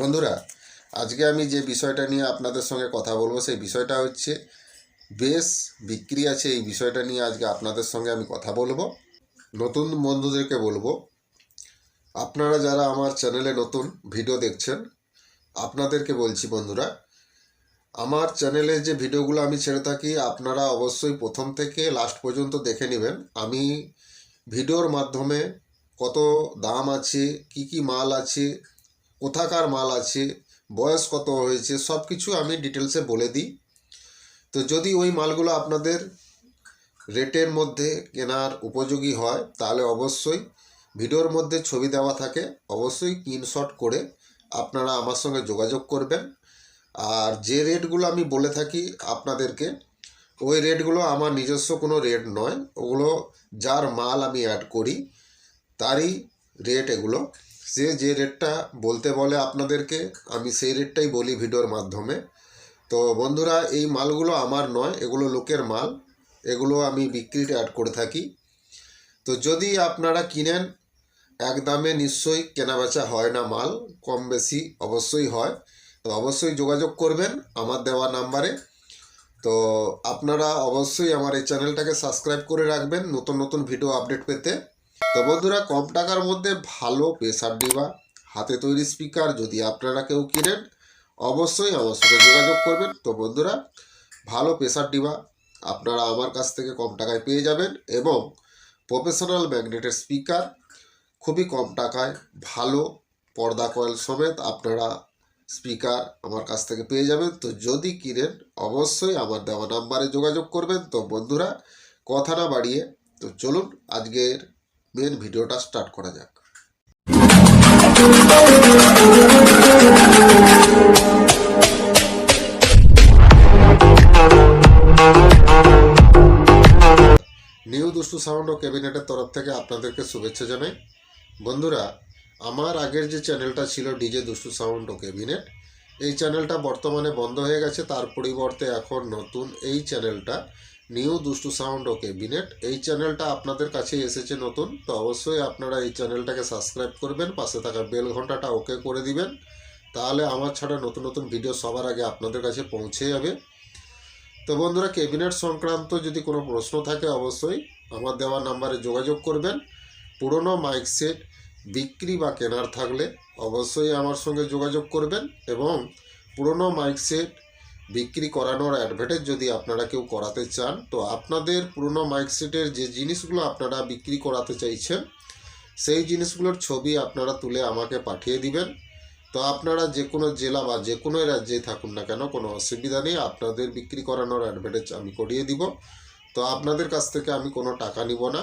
বন্ধুরা, আজকে আমি যে বিষয়টা নিয়ে আপনাদের সঙ্গে কথা বলব, সেই বিষয়টা হচ্ছে বেশ বিক্রি আছে, এই বিষয়টা নিয়ে আজকে আপনাদের সঙ্গে আমি কথা বলব। নতুন বন্ধুদেরকে বলব, আপনারা যারা আমার চ্যানেলে নতুন ভিডিও দেখছেন, আপনাদেরকে বলছি বন্ধুরা, আমার চ্যানেলে যে ভিডিওগুলো আমি ছেড়ে থাকি, আপনারা অবশ্যই প্রথম থেকে লাস্ট পর্যন্ত দেখে নেবেন, আমি ভিডিওর মাধ্যমে কত দাম আছে, কি কি মাল আছে কোথাকার মাল আছে, বয়স কত হয়েছে সব কিছু আমি ডিটেলসে বলে দিই। তো যদি ওই মালগুলো আপনাদের রেটের মধ্যে কেনার উপযোগী হয়, তাহলে অবশ্যই ভিডিওর মধ্যে ছবি দেওয়া থাকে। অবশ্যই স্ক্রিনশট করে আপনারা আমার সঙ্গে যোগাযোগ করবেন। আর যে রেটগুলো আমি বলে থাকি আপনাদেরকে, ওই রেটগুলো আমার নিজস্ব কোনো রেট নয়। ওগুলো যার মাল আমি অ্যাড করি, তারই রেট এগুলো সে যে রেটটা বলতে বলে আপনাদেরকে, আমি সেই রেটটাই বলি ভিডিওর মাধ্যমে। তো বন্ধুরা, এই মালগুলো আমার নয়, এগুলো লোকের মাল। এগুলো আমি বিক্রিতে অ্যাড করে থাকি। তো যদি আপনারা কিনেন, এক দামে নিশ্চয়ই কেনাবেচা হয় না মাল, কম বেশি অবশ্যই হয়। তো অবশ্যই যোগাযোগ করবেন আমার দেওয়া নাম্বারে। তো আপনারা অবশ্যই আমার এই চ্যানেলটাকে সাবস্ক্রাইব করে রাখবেন নতুন নতুন ভিডিও আপডেট পেতে। তো বন্ধুরা, কম টাকার মধ্যে ভালো প্রেসার ডিবা হাতে তৈরি স্পিকার যদি আপনারা কেউ কিনেন, অবশ্যই আমার সঙ্গে যোগাযোগ করবেন। তো বন্ধুরা, ভালো প্রেসার ডিবা আপনারা আমার কাছ থেকে কম টাকায় পেয়ে যাবেন এবং প্রফেশনাল ম্যাগনেটের স্পিকার খুবই কম টাকায় ভালো পর্দা কয়েল সমেত আপনারা স্পিকার আমার কাছ থেকে পেয়ে যাবেন। তো যদি কিনেন, অবশ্যই আমার দেওয়া নাম্বারে যোগাযোগ করবেন। তো বন্ধুরা, কথা না বাড়িয়ে, তো চলুন আজকের মেন ভিডিওটা স্টার্ট করা যাক। নিউ দুষ্টু সাউন্ড ও ক্যাবিনেটের তরফ থেকে আপনাদেরকে শুভেচ্ছা জানাই। বন্ধুরা, আমার আগের যে চ্যানেলটা ছিল ডিজে দুষ্টু সাউন্ড ও ক্যাবিনেট, এই চ্যানেলটা বর্তমানে বন্ধ হয়ে গেছে। তার পরিবর্তে এখন নতুন এই চ্যানেলটা নিউ দুষ্টু সাউন্ড ও ক্যাবিনেট এই চ্যানেলটা আপনাদের কাছে এসেছে নতুন, তো অবশ্যই আপনারা এই চ্যানেলটাকে সাবস্ক্রাইব করবেন, পাশে থাকা বেল ঘন্টাটা ওকে করে দিবেন, তাহলে আমার ছাড়া নতুন নতুন ভিডিও সবার আগে আপনাদের কাছে পৌঁছে যাবে। তো বন্ধুরা, ক্যাবিনেট সংক্রান্ত যদি কোনো প্রশ্ন থাকে, অবশ্যই আমার দেওয়া নাম্বারে যোগাযোগ করবেন। পুরনো মাইক সেট, বিক্রি বা কেনার থাকলে অবশ্যই আমার সঙ্গে যোগাযোগ করবেন এবং পুরনো মাইক সেট বিক্রি করানোর অ্যাডভার্টাইজ যদি আপনারা কেউ করাতে চান, তো আপনাদের পুরনো মাইক সেটের যে জিনিসগুলো আপনারা বিক্রি করাতে চাইছেন, সেই জিনিসগুলোর ছবি আপনারা তুলে আমাকে পাঠিয়ে দিবেন। তো আপনারা যে কোনো জেলা বা যে কোনো রাজ্যেই থাকুন না কেন, কোনো অসুবিধা নেই, আপনাদের বিক্রি করানোর অ্যাডভার্টাইজ আমি করিয়ে দিব। তো আপনাদের কাছ থেকে আমি কোনো টাকা নিব না।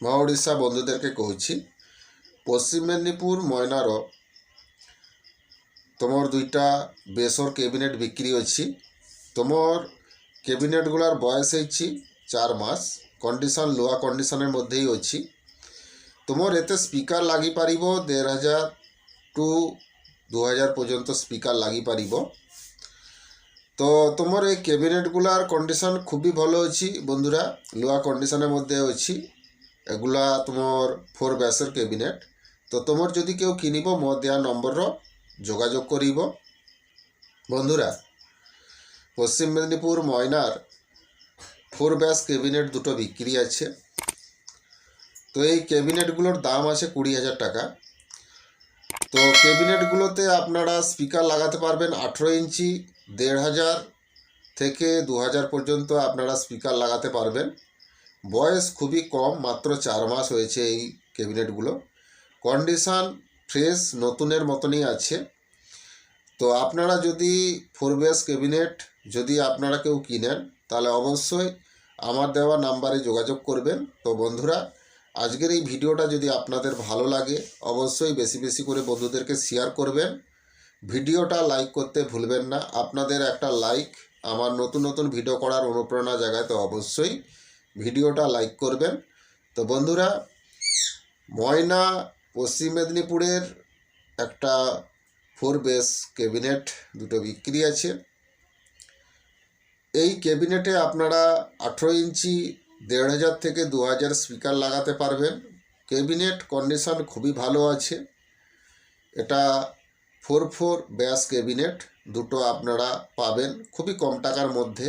মা বন্ধুদের বন্ধুদেরকে কইছি, পশ্চিম মেদিনীপুর ময়নার তোমার দুইটা বেসর ক্যাবিনেট বিক্রি অছি তোমার ক্যাবিনেটগুলার বয়স হয়েছি চার মাস কন্ডিশন লোয়া কন্ডিশনের মধ্যেই অছি তোমার এতে স্পিকার লাগিপারিব দেড় হাজার টু দু হাজার পর্যন্ত স্পিকার লাগি লাগিপারিব তো তোমার এই ক্যাবিনেটগুলার কন্ডিশন খুবই ভালো অছি বন্ধুরা লোয়া কন্ডিশনের মধ্যে অছি এগুলা তোমার ফোর ব্যাসের ক্যাবিনেট তো তোমার যদি কেউ কিনিব মো দেওয়া নম্বরর যোগাযোগ করিব। বন্ধুরা, পশ্চিম মেদিনীপুর ময়নার ফোর ব্যাস ক্যাবিনেট দুটো বিক্রি আছে। তো এই ক্যাবিনেটগুলোর দাম আছে কুড়ি হাজার টাকা। তো ক্যাবিনেটগুলোতে আপনারা স্পিকার লাগাতে পারবেন আঠেরো ইঞ্চি, দেড় হাজার থেকে দু হাজার পর্যন্ত আপনারা স্পিকার লাগাতে পারবেন। বয়স খুবই কম, মাত্র চার মাস হয়েছে এই ক্যাবিনেটগুলো। কন্ডিশান ফ্রেশ, নতুনের মতনই আছে। তো আপনারা যদি ফোর বেস ক্যাবিনেট যদি আপনারা কেউ কিনেন, তাহলে অবশ্যই আমার দেওয়া নাম্বারে যোগাযোগ করবেন। তো বন্ধুরা, আজকের এই ভিডিওটা যদি আপনাদের ভালো লাগে, অবশ্যই বেশি বেশি করে বন্ধুদেরকে শেয়ার করবেন। ভিডিওটা লাইক করতে ভুলবেন না। আপনাদের একটা লাইক আমার নতুন নতুন ভিডিও করার অনুপ্রেরণা জায়গায় তো অবশ্যই ভিডিওটা লাইক করবেন। তো বন্ধুরা, ময়না পশ্চিম মেদিনীপুরের একটা ফোর বেস ক্যাবিনেট দুটো বিক্রি আছে। এই ক্যাবিনেটে আপনারা আঠেরো ইঞ্চি, দেড় হাজার থেকে দু হাজার স্পিকার লাগাতে পারবেন। ক্যাবিনেট কন্ডিশন খুবই ভালো আছে। এটা ফোর ফোর ব্যাস ক্যাবিনেট, দুটো আপনারা পাবেন খুবই কম টাকার মধ্যে।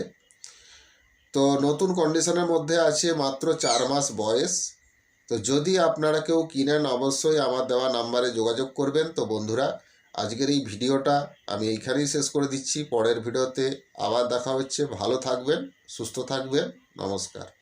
তো নতুন কন্ডিশনের মধ্যে আছে মাত্র চার মাস বয়স। তো যদি আপনারা কেউ কিনেন, অবশ্যই আমার দেওয়া নাম্বারে যোগাযোগ করবেন। তো বন্ধুরা, আজকের এই ভিডিওটা আমি এইখানেই শেষ করে দিচ্ছি। পরের ভিডিওতে আবার দেখা হচ্ছে। ভালো থাকবেন, সুস্থ থাকবেন। নমস্কার।